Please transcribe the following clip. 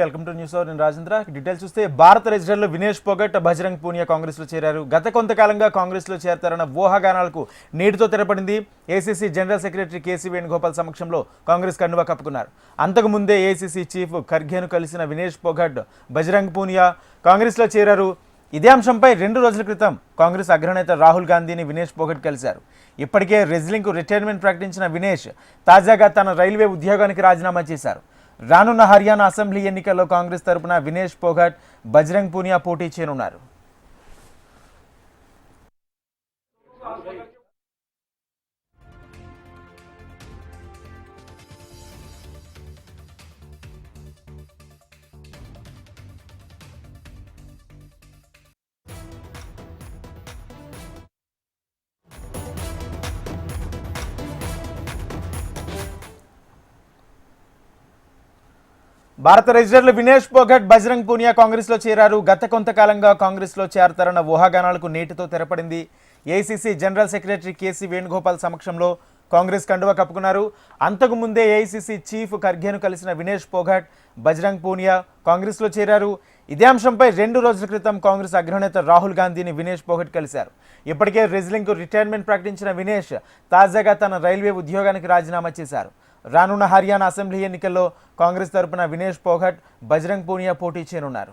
Welcome to news నేను Rajendra. Details చూస్తే భారత రెజిస్టర్లో వినేష్ పొగట్ బజరంగ్ పూనియా కాంగ్రెస్లో చేరారు. గత కొంతకాలంగా కాంగ్రెస్లో చేరతారన్న ఊహాగానాలకు నేటితో తెరపడింది ACC general secretary KC Venugopal సమక్షంలో కాంగ్రెస్ కండువా కప్పుకున్నారు. అంతకుముందే ఏసీసీ చీఫ్ ఖర్గేను కలిసిన వినేష్ పొగట్ బజరంగ్ పూనియా కాంగ్రెస్లో చేరారు. ఇదే అంశంపై రెండు రోజుల క్రితం కాంగ్రెస్ అగ్రనేత రాహుల్ గాంధీని వినేష్ పోగట్ కలిశారు. ఇప్పటికే రెజ్లింగ్కు రిటైర్మెంట్ ప్రకటించిన వినేష్ తాజాగా తన రైల్వే ఉద్యోగానికి రాజీనామా చేశారు. రానున్న హర్యానా అసెంబ్లీ ఎన్నికల్లో కాంగ్రెస్ తరపున వినేష్ పోగట్ బజరంగ్ పూనియా పోటీ చేయనున్నారు. భారత రెజిస్టర్లు వినేష్ పోగట్ బజరంగ్ పూనియా కాంగ్రెస్లో చేరారు. గత కొంతకాలంగా కాంగ్రెస్లో చేరతారన్న ఊహాగానాలకు నేటితో తెరపడింది. AICC general secretary KC Venugopal సమక్షంలో కాంగ్రెస్ కండువా కప్పుకున్నారు. అంతకు ముందే ఏఐసీసీ చీఫ్ ఖర్గేను కలిసిన వినేష్ పోగట్ బజరంగ్ పూనియా కాంగ్రెస్లో చేరారు. ఇదే అంశంపై రెండు రోజుల క్రితం కాంగ్రెస్ అగ్రనేత రాహుల్ గాంధీని వినేష్ పోగట్ కలిశారు. ఇప్పటికే రెజ్లింగ్కు రిటైర్మెంట్ ప్రకటించిన వినేష్ తాజాగా తన రైల్వే ఉద్యోగానికి రాజీనామా చేశారు. రానున్న హర్యానా అసెంబ్లీ ఎన్నికల్లో కాంగ్రెస్ తరపున వినేష్ పోగట్ బజరంగ్ పూనియా పోటీ చేయనున్నారు.